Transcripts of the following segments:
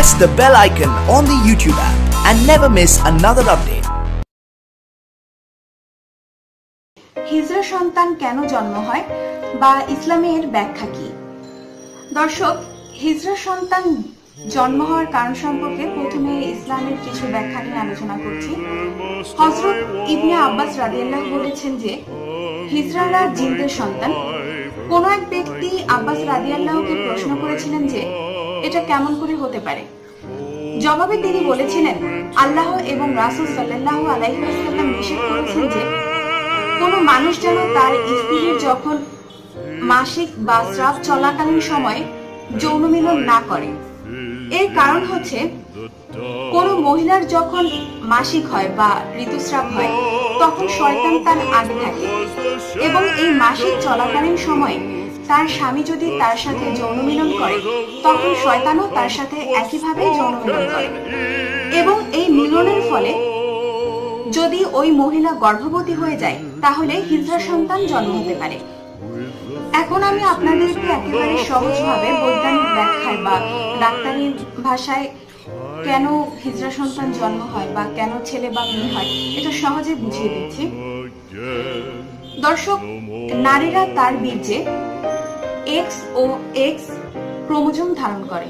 the bell icon on the YouTube app and never miss another update. হিজরা সন্তান কেন জন্ম হয় বা ইসলামের ব্যাখ্যা কি? দর্শক হিজরা সন্তান জন্ম হওয়ার কারণ সম্পর্কে প্রথমে ইসলামের কিছু ব্যাখ্যা নিয়ে আলোচনা করছি। হজরত ইবনে আব্বাস রাদিয়াল্লাহ বলেছেন যে হিজরারা জিনদের সন্তান। কোন এক ব্যক্তি আব্বাস রাদিয়াল্লাহকে প্রশ্ন করেছিলেন যে এটা কেমন করে হতে পারে? জবাবে তিনি বলেছিলেন, আল্লাহ এবং রাসুল সাল্লাহ আলাইসাল্লাম নিষেধ করেছেন যে, কোনো মানুষ যেন তার স্ত্রীর যখন মাসিক বা স্রাব চলাকালীন সময়ে যৌন মিলন না করে। এর কারণ হচ্ছে, কোনো মহিলার যখন মাসিক হয় বা ঋতুস্রাব হয়, তখন শয়তান তার আগে থাকে এবং এই মাসিক চলাকালীন সময়ে তার স্বামী যদি তার সাথে যৌন মিলন করে, তখন শয়তানও তার সাথে একইভাবে যৌন মিলন করে। এবং এই মিলনের ফলে যদি ওই মহিলা গর্ভবতী হয়ে যায়, তাহলে হিজড়া সন্তান জন্ম হতে পারে। এখন আমি আপনাদেরকে একেবারে সহজভাবে বৈজ্ঞানিক ব্যাখ্যায় বা ডাক্তারি ভাষায় কেন হিজড়া সন্তান জন্ম হয় বা কেন ছেলে বা মেয়ে হয়, এটা সহজে বুঝিয়ে দিচ্ছি। দর্শক, নারীরা তার বীর্যে এক্স ও এক্স ক্রোমোজোম ধারণ করে।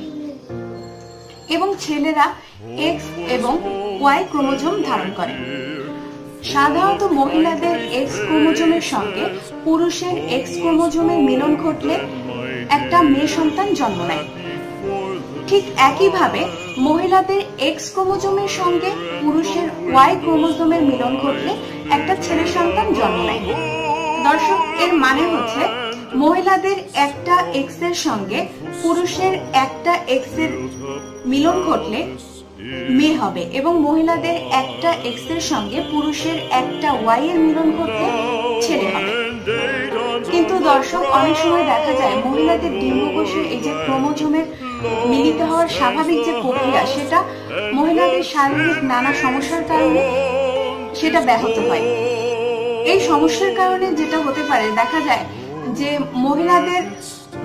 এবং ছেলেরা এক্স এবং ওয়াই ক্রোমোজোম ধারণ করে। সাধারণত মহিলাদের এক্স ক্রোমোজোমের সঙ্গে পুরুষের এক্স ক্রোমোজোমের মিলন ঘটলে একটা মেয়ে সন্তান জন্ম নেয়। ঠিক একইভাবে মহিলাদের এক্স ক্রোমোজোমের সঙ্গে পুরুষের ওয়াই ক্রোমোজোমের মিলন ঘটলে একটা ছেলে সন্তান জন্ম নেয়। দর্শক, এর মানে হচ্ছে মহিলাদের একটা এক্সের সঙ্গে পুরুষের একটা এক্সের মিলন ঘটলে মেয়ে হবে এবং মহিলাদের একটা এক্সের সঙ্গে পুরুষের একটা ওয়াই এর মিলন ঘটলে ছেলে হবে। কিন্তু দর্শক, অনেক সময় দেখা যায় মহিলাদের ডিম্বকোষের এই যে ক্রোমোজোমের মিলিত হওয়ার স্বাভাবিক যে প্রক্রিয়া, সেটা মহিলাদের শারীরিক নানা সমস্যার কারণে সেটা ব্যাহত হয়। এই সমস্যার কারণে যেটা হতে পারে, দেখা যায় যে মহিলাদের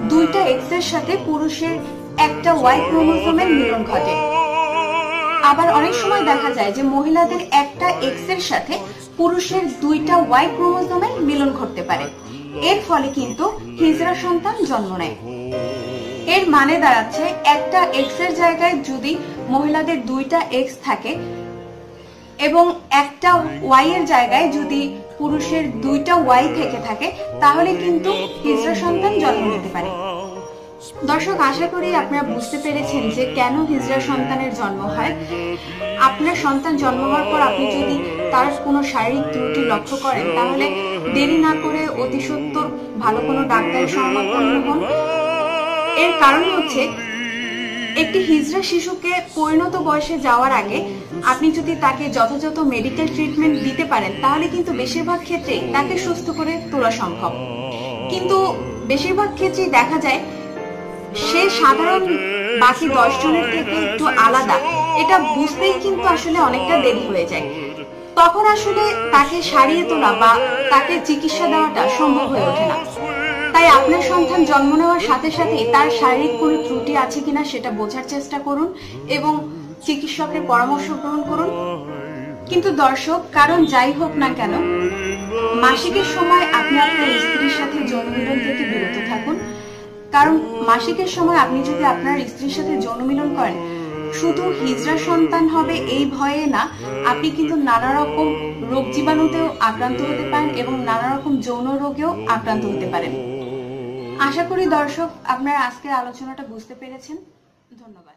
দুইটা এক্সের সাথে পুরুষের একটা ওয়াই ক্রোমোজোমের মিলন ঘটে। আবার অনেক সময় দেখা যায় যে মহিলাদের একটা এক্সের সাথে পুরুষের দুইটা ওয়াই ক্রোমোজোমের মিলন ঘটতে পারে। এর ফলে কিন্তু হিজড়া সন্তান জন্ম নেয়। এর মানে দাঁড়াচ্ছে একটা এক্সের জায়গায় যদি মহিলাদের দুইটা এক্স থাকে এবং একটা ওয়াই এর জায়গায় যদি পুরুষের দুইটা ওয়াই থেকে থাকে, তাহলে কিন্তু হিজড়া সন্তান জন্ম নিতে পারে। দর্শক, আশা করি আপনারা বুঝতে পেরেছেন যে কেন হিজড়া সন্তানের জন্ম হয়। আপনার সন্তান জন্ম হওয়ার পর আপনি যদি তার কোনো শারীরিক ত্রুটি লক্ষ্য করেন, তাহলে দেরি না করে অতি সত্তর ভালো কোনো ডাক্তারের শরণাপন্ন হন। এর কারণ হচ্ছে, একটি হিজড়া শিশুকে পরিণত বয়সে যাওয়ার আগে আপনি যদি তাকে যথাযথ মেডিকেল ট্রিটমেন্ট দিতে পারেন, তাহলে কিন্তু বেশিরভাগ ক্ষেত্রেই তাকে সুস্থ করে তোলা সম্ভব। কিন্তু বেশিরভাগ ক্ষেত্রেই দেখা যায়, সে সাধারণ বাকি দশ জনের থেকে একটু আলাদা। এটা বুঝতেই কিন্তু আসলে অনেকটা দেরি হয়ে যায়। তখন আসলে তাকে সারিয়ে তোলা বা তাকে চিকিৎসা দেওয়াটা সম্ভব হয়ে ওঠে না। তাই আপনার সন্তান জন্ম নেওয়ার সাথে সাথে তার শারীরিক কোনো ত্রুটি আছে কিনা সেটা বোঝার চেষ্টা করুন এবং চিকিৎসকের পরামর্শ গ্রহণ করুন। কিন্তু দর্শক, কারণ যাই হোক না কেন, মাসিকের সময় আপনি আপনার স্ত্রীর সাথে যৌন মিলন থেকে বিরত থাকুন। কারণ মাসিকের সময় আপনি যদি আপনার স্ত্রীর সাথে যৌন মিলন করেন, শুধু হিজড়া সন্তান হবে এই ভয়ে না, আপনি কিন্তু নানা রকম রোগ জীবাণুতেও আক্রান্ত হতে পারেন এবং নানা রকম যৌন রোগেও আক্রান্ত হতে পারেন। আশা করি দর্শক, আপনারা আজকের আলোচনাটা বুঝতে পেরেছেন। ধন্যবাদ।